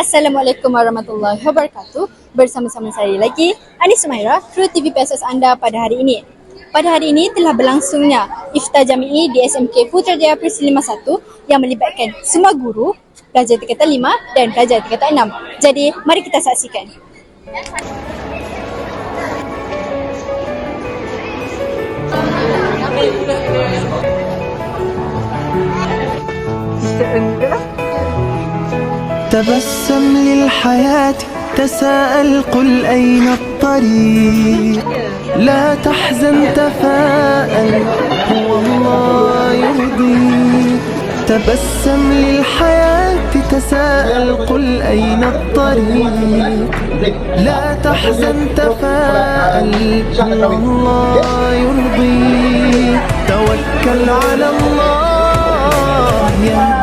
Assalamualaikum warahmatullahi wabarakatuh. Bersama-sama saya lagi, Anis Sumaira, kru TV PSS anda pada hari ini. Pada hari ini telah berlangsungnya Iftar Jami'i di SMK Putrajaya Persili 51 yang melibatkan semua guru, pelajar tingkatan 5 dan pelajar tingkatan 6. Jadi, mari kita saksikan. تبسم للحياة تساءل قل أين الطريق. لا تحزن تفاءل هو الله يرضيك تبسم للحياة تساءل قل أين الطريق. لا تحزن تفاءل هو الله يرضيك توكل على الله يهديك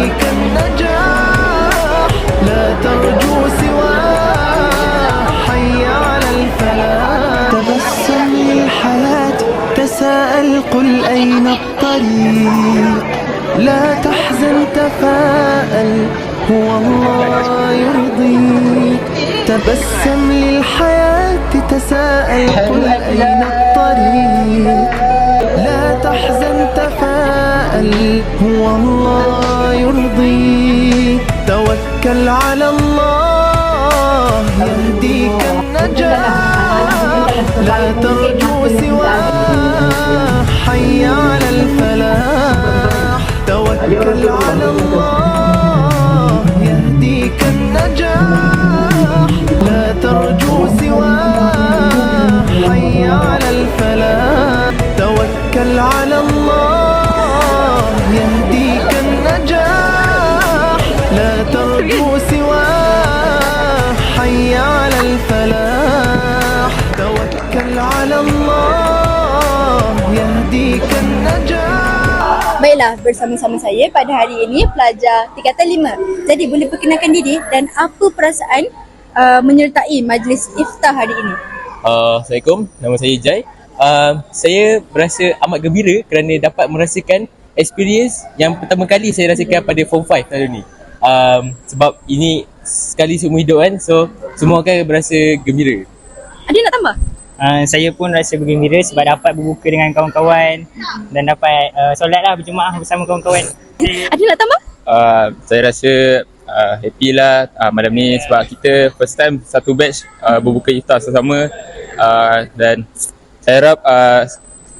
يهديك النجاح. لا ترجو سواه حي على الفلاح. تبسم للحياة تساءل قل أين الطريق؟ لا تحزن تفاءل هو الله يرضيك. تبسم للحياة تساءل قل أين الطريق؟ لا تحزن تفاءل هو الله يرضيك توكل على الله يهديك النجاح لا ترجو سواه حي على الفلاح. توكل على الله. jadikan Baiklah, bersama-sama saya pada hari ini pelajar tingkatan 5. Jadi boleh perkenalkan diri dan apa perasaan uh, menyertai majlis iftar hari ini? Uh, Assalamualaikum, nama saya Jai. Uh, saya berasa amat gembira kerana dapat merasakan experience yang pertama kali saya rasakan yeah. pada Form 5 tahun ini. Um, sebab ini sekali seumur hidup kan, so semua akan berasa gembira. Ada nak tambah? Uh, saya pun rasa bergembira sebab dapat berbuka dengan kawan-kawan dan dapat uh, solat lah berjemaah bersama kawan-kawan. Ada nak tambah? Uh, saya rasa uh, happy lah uh, malam ni sebab kita first time satu batch uh, berbuka iftar bersama uh, dan saya harap uh,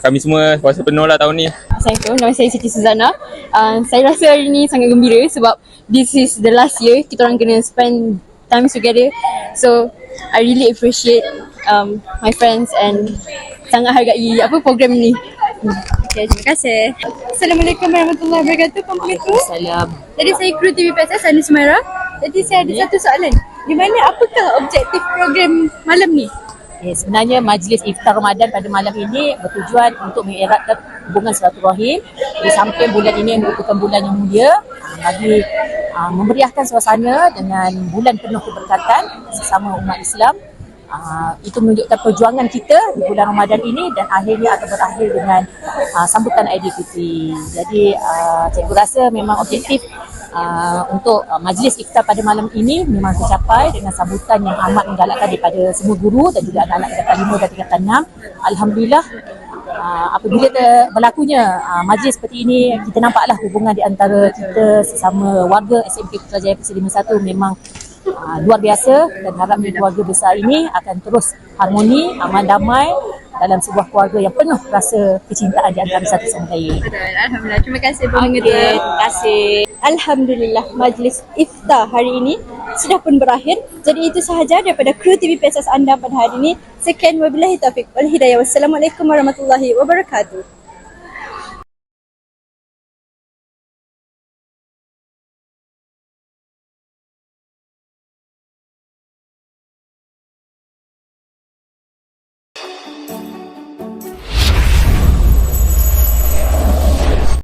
kami semua puasa penuh lah tahun ni. Assalamualaikum, nama saya Siti Suzana. Uh, saya rasa hari ni sangat gembira sebab this is the last year kita orang kena spend time together. So I really appreciate um, my friends and sangat hargai apa program ni. Hmm. Okay, terima kasih. Assalamualaikum warahmatullahi wabarakatuh. Assalamualaikum. Salam. Jadi saya kru TV PSS Anis Sumaira. Jadi saya ada satu soalan. Di mana apakah objektif program malam ni? Eh, sebenarnya majlis iftar Ramadan pada malam ini bertujuan untuk mengeratkan hubungan silaturahim di samping bulan ini merupakan bulan yang mulia bagi uh, memeriahkan suasana dengan bulan penuh keberkatan sesama umat Islam. Uh, itu menunjukkan perjuangan kita di bulan Ramadan ini dan akhirnya akan berakhir dengan uh, sambutan Aidilfitri. Jadi uh, cikgu rasa memang objektif uh, untuk uh, majlis iftar pada malam ini memang tercapai dengan sambutan yang amat menggalakkan daripada semua guru dan juga anak-anak tingkatan 5 dan tingkatan 6. Alhamdulillah uh, apabila berlakunya uh, majlis seperti ini kita nampaklah hubungan di antara kita sesama warga SMK Putrajaya Persili 51 memang uh, luar biasa dan harapnya keluarga besar ini akan terus harmoni, aman damai dalam sebuah keluarga yang penuh rasa kecintaan di antara satu sama lain. Betul. Alhamdulillah. Terima kasih Okey, pendengar. terima kasih. Alhamdulillah majlis iftar hari ini sudah pun berakhir. Jadi itu sahaja daripada kru TV PSS anda pada hari ini. Sekian wabillahi taufiq wal hidayah. Wassalamualaikum warahmatullahi wabarakatuh.